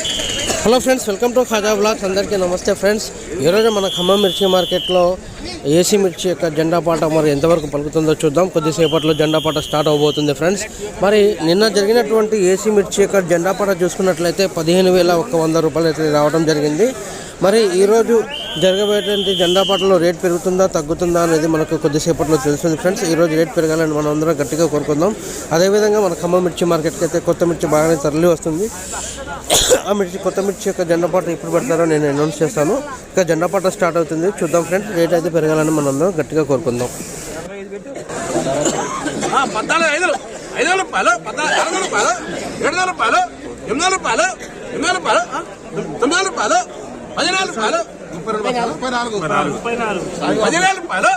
Hello friends welcome to Khaja blogs. అందరికీ నమస్తే friends. ఈరోజు మన ఖమ్మం మిర్చి మార్కెట్లో ఏసీ మిర్చి యొక్క జెండా పాట మరి ఎంతవరకు పలుకుతుందో చూద్దాం. కొద్దిసేపట్లో జెండా పాట స్టార్ట్ అవబోతుంది ఫ్రెండ్స్. మరి నిన్న జరిగినటువంటి ఏసీ మిర్చి యొక్క జెండా పాట చూసుకున్నట్లయితే పదిహేను వేల ఒక్క వంద రూపాయలు అయితే రావడం జరిగింది. మరి ఈరోజు జరగబోయేటువంటి జెండా పాటలో రేట్ పెరుగుతుందా తగ్గుతుందా అనేది మనకు కొద్దిసేపట్లో తెలుస్తుంది ఫ్రెండ్స్. ఈరోజు రేట్ పెరగాలని మనం అందరం గట్టిగా కోరుకుందాం. అదేవిధంగా మన ఖమ్మం మిర్చి మార్కెట్కి అయితే కొత్త మిర్చి బాగానే తరలి వస్తుంది. ఆ మిర్చి కొత్త మిర్చి యొక్క జెండపాట ఎప్పుడు పెడతారో నేను అనౌన్స్ చేస్తాను. ఇంకా జెండపాట స్టార్ట్ అవుతుంది. చూద్దాం ఫ్రెండ్స్ రేట్ అయితే పెరగాలని మనం అందరం గట్టిగా కోరుకుందాం. పద్నాలుగు ఐదు రూపాయలు పద్నాలుగు ఆరు రూపాయలు ఏడు రూపాయలు ఎనిమిది రూపాయలు ఎనిమిది రూపాయలు ఆ, రూపాయలు పదిహేను వేల రూపాయలు పదిహేను వేల రూపాయలు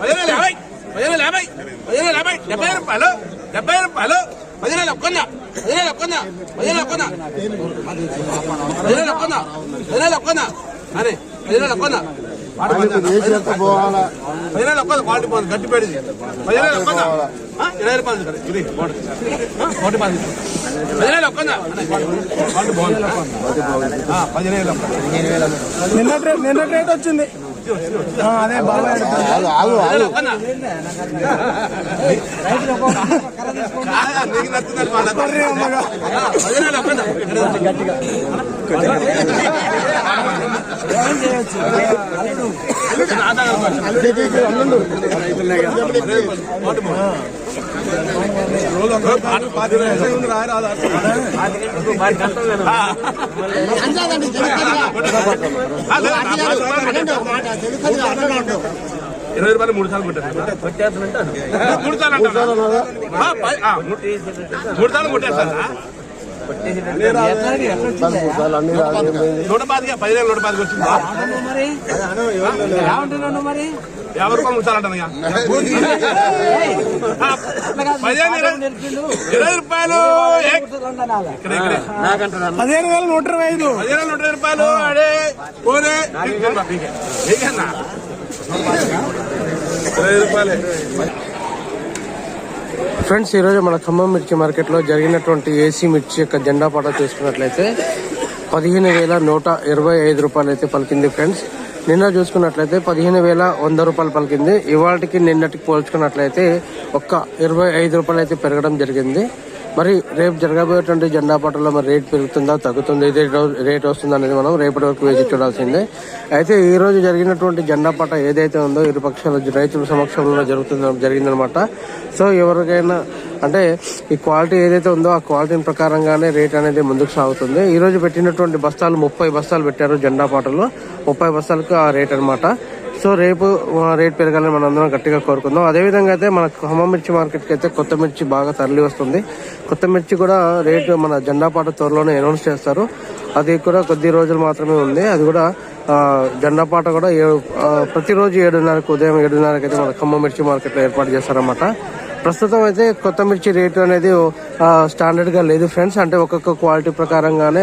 పదిహేను వేల యాభై పదిహేను వేల యాభై. పదిహేను వేల యాభై. డెబ్బై రూపాయలు డెబ్బై వేల రూపాయలు పదిహేను వేల ఒక్కొంద పదిహేను వేల ఒక్కొంద పదిహేను వేల ఒక్కొంద పదిహేను వేల ఒక్కొంద పదిహేను వేల ఒక్కొంద అరే పదిహేను ఒక్కొంద క్వాలిటీ గట్టి పెడిది పదిహేను ఒక్క ఇరవై రూపాయలు సార్ ఇది బాగుంది క్వాలిటీ బాగుంది పదిహేను ఒక్క క్వాలిటీ బాగుంది. ఆ, పదిహేను ఒక్క నిన్న రేట్ నిన్న రేట్ వచ్చింది. అదే బాబాయ్ గట్టిగా. ఇరవై రూపాయలు మూడు సార్లు కొట్టారు మూడు సార్లు అంటారు మూడు సార్లు కొట్టేస్తారా నూట పాతిక పదిహేను నూట పాతికి వచ్చిందా? యాభై రూపాయలు ఉంచాలంటాను ఇక. ఆ, పదిహేను ఇరవై రూపాయలు వేల నూట ఇరవై ఐదు. పదిహేను నూట ఇరవై రూపాయలు అడే పోనే ఇరవై రూపాయలే. ఫ్రెండ్స్ ఈరోజు మన ఖమ్మం మిర్చి మార్కెట్లో జరిగినటువంటి ఏసీ మిర్చి యొక్క జెండా పాట చూసుకున్నట్లయితే పదిహేను వేల నూట ఇరవై ఐదు రూపాయలు అయితే పలికింది ఫ్రెండ్స్ నిన్న చూసుకున్నట్లయితే పదిహేను వేల వంద రూపాయలు పలికింది. ఇవాళకి నిన్నటికి పోల్చుకున్నట్లయితే ఒక్క ఇరవై ఐదు రూపాయలు అయితే పెరగడం జరిగింది. మరి రేపు జరగబోయేటువంటి జెండా పట్టలో మరి రేట్ పెరుగుతుందా తగ్గుతుందా ఇదే రేట్ వస్తుందా అనేది మనం రేపటి వరకు వేచి చూడాల్సిందే. అయితే ఈ రోజు జరిగినటువంటి జెండా పాట ఏదైతే ఉందో ఇరు పక్షాల రైతుల సమక్షంలో జరుగుతుంది జరిగిందనమాట. సో ఎవరికైనా అంటే ఈ క్వాలిటీ ఏదైతే ఉందో ఆ క్వాలిటీ ప్రకారంగానే రేట్ అనేది ముందుకు సాగుతుంది. ఈ రోజు పెట్టినటువంటి బస్తాలు ముప్పై బస్తాలు పెట్టారు జెండా పాటలో. ముప్పై బస్తాలకు ఆ రేట్ అనమాట సో రేపు రేట్ పెరగాలని మనం అందరం గట్టిగా కోరుకుందాం. అదేవిధంగా అయితే మన ఖమ్మం మిర్చి మార్కెట్కి అయితే కొత్త మిర్చి బాగా తరలి వస్తుంది. కొత్త మిర్చి కూడా రేటు మన జెండాపాట త్వరలోనే అనౌన్స్ చేస్తారు. అది కూడా కొద్ది రోజులు మాత్రమే ఉంది. అది కూడా జెండాపాట కూడా ఏడు ప్రతిరోజు ఏడున్నరకు ఉదయం ఏడున్నరకు అయితే మన ఖమ్మం మిర్చి మార్కెట్లో ఏర్పాటు చేస్తారన్నమాట. ప్రస్తుతం అయితే కొత్త మిర్చి రేటు అనేది స్టాండర్డ్గా స్టాండర్డ్గా లేదు ఫ్రెండ్స్ అంటే ఒక్కొక్క క్వాలిటీ ప్రకారంగానే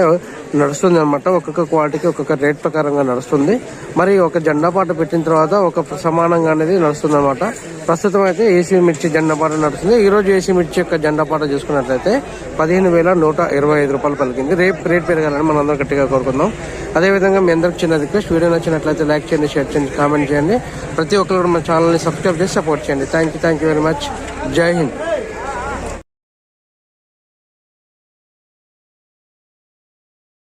నడుస్తుంది అనమాట ఒక్కొక్క క్వాలిటీకి ఒక్కొక్క రేట్ ప్రకారంగా నడుస్తుంది. మరి ఒక జెండా పాట పెట్టిన తర్వాత ఒక సమానంగా అనేది నడుస్తుంది అనమాట ప్రస్తుతం అయితే ఏసీ మిర్చి జెండా పాట నడుస్తుంది. ఈ రోజు ఏసీ మిర్చి యొక్క జెండా పాట చూసుకున్నట్లయితే పదిహేను వేల నూట ఇరవై ఐదు రూపాయలు పలికింది. రేపు రేట్ పెరగాలని మనం అందరం గట్టిగా కోరుకుందాం. అదేవిధంగా మీ అందరికి చిన్న రిక్వెస్ట్ వీడియో నచ్చినట్లయితే లైక్ చేయండి షేర్ చేయండి కామెంట్ చేయండి. ప్రతి ఒక్కరు కూడా మన ఛానల్ని సబ్స్క్రైబ్ చేసి సపోర్ట్ చేయండి. Thank you thank you very much జై హింద్.